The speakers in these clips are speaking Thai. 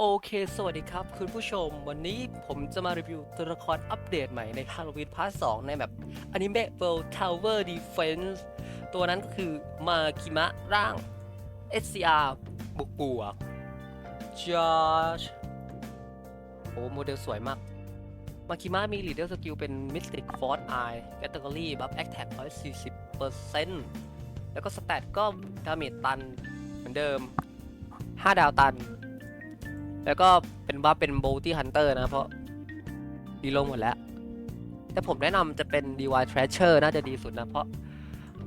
โอเค สวัสดีครับ คุณผู้ชม วันนี้ผมจะมารีวิวตัวละครอัปเดตใหม่ใน Halloween Part 2 ในแบบ Anime World Tower Defense ตัวนั้นก็คือมาคิมะร่าง SCR บวกบวกจอชโอ้โมเดลสวยมาก มาคิมะมี Leader Skill เป็น Mystic Force Eye Category Buff Attack 140%แล้วก็สแตทก็ดาเมจตันเหมือนเดิม 5 ดาวตัน แล้วก็เป็นบัฟเป็นโบลตี้ฮันเตอร์นะ เพราะดีลงหมดแล้ว แต่ผมแนะนำจะเป็น DY Treasure น่าจะดีสุดนะ เพราะ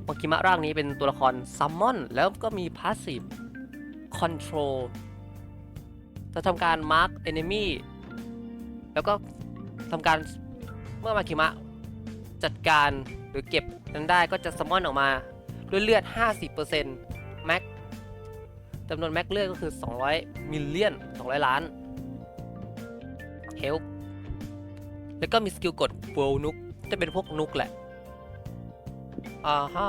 มังคิมะร่างนี้เป็นตัวละครซัมมอน แล้วก็มี Passive Control จะทำการ Mark Enemy แล้วก็ทำการเมื่อมาคิมะจัดการหรือเก็บนั้นได้ก็จะซัมมอนออกมาด้วยเลือด 50% จำนวนแม็กเลือดก็คือ 200 มิลเลียน 200 ล้านเฮลแล้วก็มีสกิลกดโวลนุก จะเป็นพวกนุกแหละ อ่าฮะ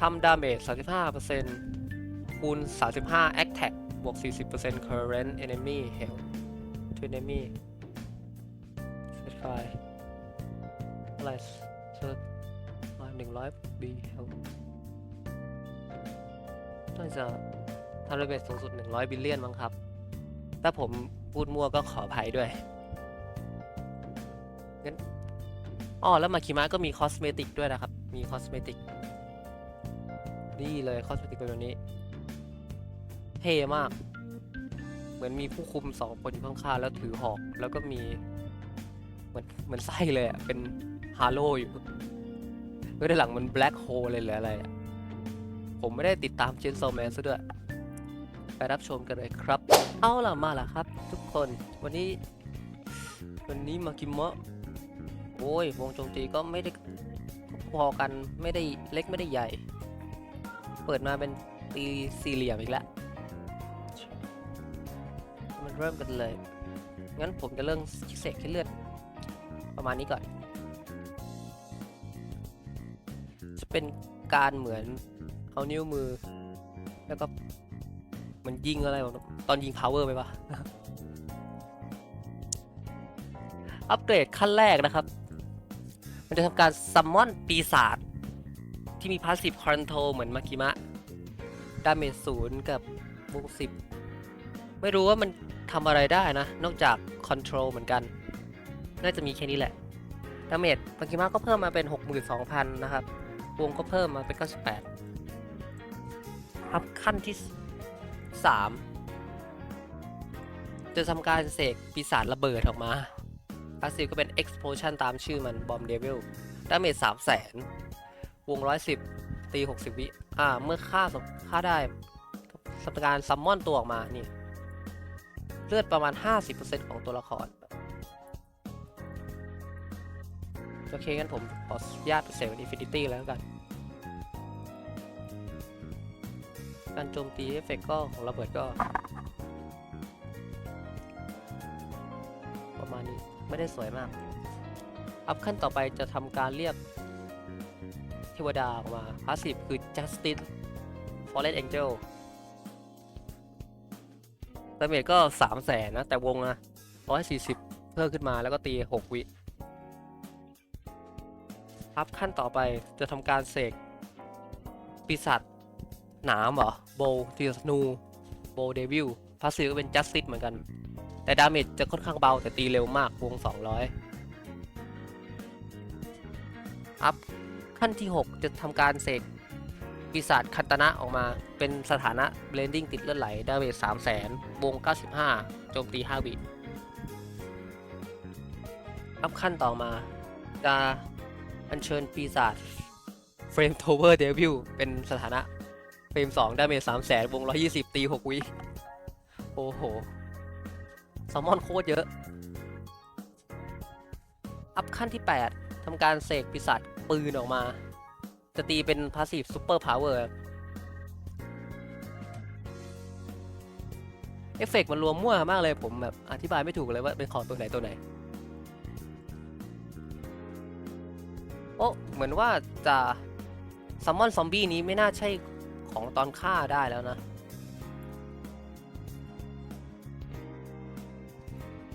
ทำดาเมจ 35%คูณ 35 Attack บวก 40% Current Enemy Health to Enemy Certify อะไรเซิร์100 B Health น่าจะ ทำดาเมจสูงสุด 100 บิลเลียนมั้งครับ ถ้าผมพูดมั่วก็ขออภัยด้วยงั้นอ๋อแล้วมาคิมะก็มีคอสเมติกด้วยนะครับ มีคอสเมติกนี่เลยคอสเมติกเป็นแบบนี้ เท่มาก เหมือนมีผู้คุมสองคนอยู่ข้างๆแล้วถือหอก แล้วก็มี เหมือนเหมือนไส้เลยอะ่ะ เป็นฮาโลอยู่แล้วด้านหลังมันแบล็คโฮเลยหรืออะไรอะผมไม่ได้ติดตามเชนโซแมนซะด้วย ไปรับชมกันเลยครับ เอาล่ะมาล่ะครับ ทุกคนวันนี้ วันนี้มากิมะโอ้ยวงโจมตีก็ไม่ได้พอกันไม่ได้เล็กไม่ได้ใหญ่ เปิดมาเป็นตีสี่เหลี่ยมอีกแล้วมันเริ่มกันเลย งั้นผมจะเริ่มเสกให้เลือด ประมาณนี้ก่อน จะเป็นการเหมือนเอานิ้วมือ แล้วก็ มันยิงอะไรแบบตอนยิง power ไปปะอัปเกรดขั้นแรกนะครับ มันจะทำการซัมมอนปีศาจที่มี passive control เหมือนมากิมะดาเมจศูนย์กับบวกสิบไม่รู้ว่ามันทำอะไรได้นะ นอกจาก control เหมือนกัน น่าจะมีแค่นี้แหละ ดาเมจมากิมะก็เพิ่มมาเป็น 62,000 นะครับ วงก็เพิ่มมาเป็น 98อัพขั้นที่ 3 จะทำการเสกปีศาจระเบิดออกมาพาสซีฟก็เป็น explosion ตามชื่อมัน bomb devil ดาเมจ3 0 0แสนวง110ตี 60 วิ อ่า เมื่อฆ่าฆ่าได้ทำการซัมมอนตัวออกมา นี่ เลือดประมาณ 50%ของตัวละคร โอเคงั้นผมขออนุญาตไปเซลล์อินฟินิตี้แล้วกัน การโจมตีเอฟเฟกก็ของระเบิดก็ ประมาณนี้ไม่ได้สวยมาก อัพขั้นต่อไปจะทำการเรียกเทวดาออกมาพาสซีฟคือ Justice Fallen Angel ดาเมจก็3 0 0แสนนะ แต่วงนะ140เพิ่มขึ้นมาแล้วก็ตี6วิอัพขั้นต่อไปจะทำการเสกปีศาจ หนามเหรอโบทีสนูโบเดวิลพาสซีก็เป็นจัสติสเหมือนกัน แต่ดาเมจจะค่อนข้างเบาแต่ตีเร็วมากวง 200 อัพขั้นที่ 6 จะทำการเสกปีศาจคันตนะออกมาเป็นสถานะเบลนดิ้งติดเลือดไหล ดาเมจ3 0 0 0 0 0วง 95 โจมตี 5 วิอัพขั้นต่อมา จะอัญเชิญปีศาจเฟรมโทเวอร์เดวิลเป็นสถานะ เฟรม2ดาเมจ3 0 0 0 0 0วง120ตี6วิโอ้โหแซลมอนโคตรเยอะ อัพขั้นที่ 8ทำการเสกปีศาจปืนออกมา จะตีเป็นพาสซีฟซูเปอร์พาวเวอร์เอฟเฟกมันรวมมั่วมากเลยผมแบบอธิบายไม่ถูกเลยว่าเป็นของตัวไหนตัวไหน โอ้เหมือนว่าจะซัมมอนซอมบี้นี้ไม่น่าใช่ ของตอนฆ่าได้แล้วนะ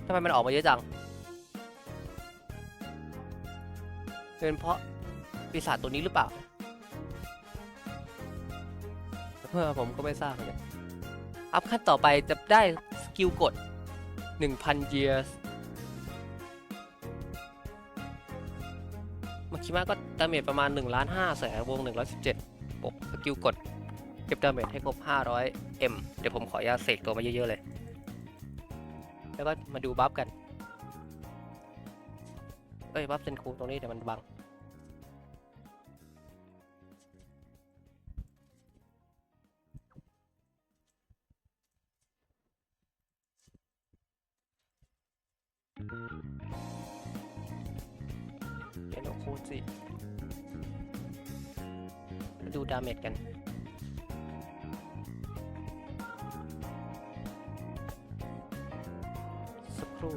ทำไมมันออกมาเยอะจัง เป็นเพราะปีศาจตัวนี้หรือเปล่าเมื่อผมก็ไม่ทราบเหมือนกันอัพขั้นต่อไปจะได้สกิลกด 1,000 years มาคิมาก็ดาเมจประมาณ1ล้าน5แสนวง 117ปกสกิลกด ก็บดาเมจให้ครบ 500 m เดี๋ยวผมขออนุญาตเสกตัวมาเยอะ ๆ เลย แล้วก็มาดูบัฟกัน เอ้ย บัฟเซนคูตรงนี้เดี๋ยวมันบัง เดี๋ยวคูณสิมาดูดาเมจกัน ครู่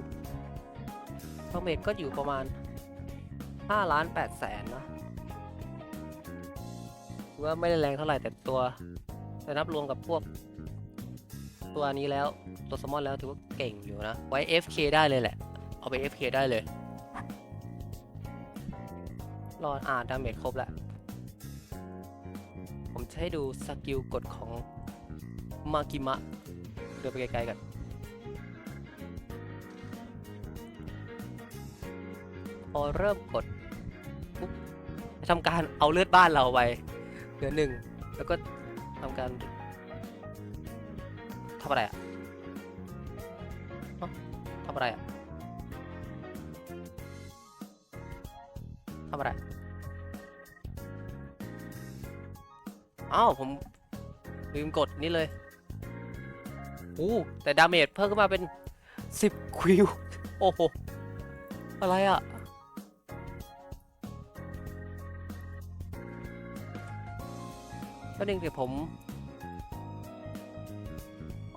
ดาเมจก็อยู่ประมาณ5ล้าน8แสนนะว่าไม่ได้แรงเท่าไหร่แต่ตัวแต่นับรวมกับพวก ตัวนี้แล้วตัวสมอนแล้วถือว่าเก่งอยู่นะ ไว้ FK ได้เลยแหละ เอาไป FK ได้เลยรออ่านดาเมจครบแล้ว ผมจะให้ดูสกิลกดของมากิมะ เดินไปไกลๆกัน อเริ่มกดปุ๊บทำการเอาเลือดบ้านเราไปเหลือหนึ่งแล้วก็ทำการทำอะไรอะทำอะไรอะทำอะไรอ้าวผมลืมกดนี่เลยโอ้แต่ดาเมจเพิ่มขึ้นมาเป็น 10 คิว โอ้โห อะไรอะ ก็นึงเดี๋ยวผม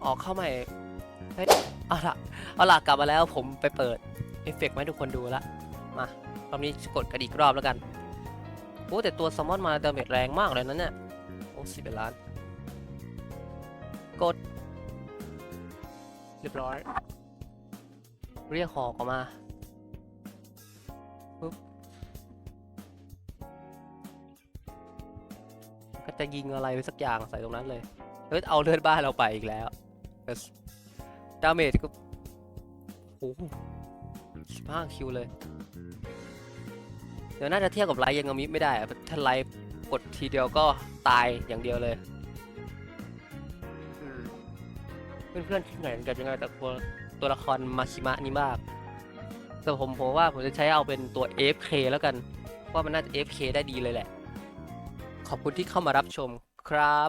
ออกเข้าใหม่เอาละเอาละกลับมาแล้วผมไปเปิดเอฟเฟกต์ให้ทุกคนดูละมารอบนี้กดกระดิกรอบแล้วกันโอ้แต่ตัวซัมมอนมาดาเมจแรงมากเลยนะเนี่ยโอ้สิบเอ็ดล้าน กด เรียบร้อย เรียกหอกออกมา จะยิงอะไรไปสักอย่างใส่ตรงนั้นเลยเฮ้ยเอาเลือดบ้านเราไปอีกแล้วแต่ดาเมจก็โอ้สิบห้าคิวเลย เดี๋ยวน่าจะเทียบกับไลท์ยังงามิไม่ได้อะถ้าไลท์กดทีเดียวก็ตายอย่างเดียวเลยอืมเพื่อนๆคิดเหมือนกันยังไงแต่ตัวตัวละครมาชิมะนี่มากแต่ผมผมว่าผมจะใช้เอาเป็นตัว AFK แล้วกัน เพราะมันน่าจะ AFK ได้ดีเลยแหละ ขอบคุณที่เข้ามารับชมครับ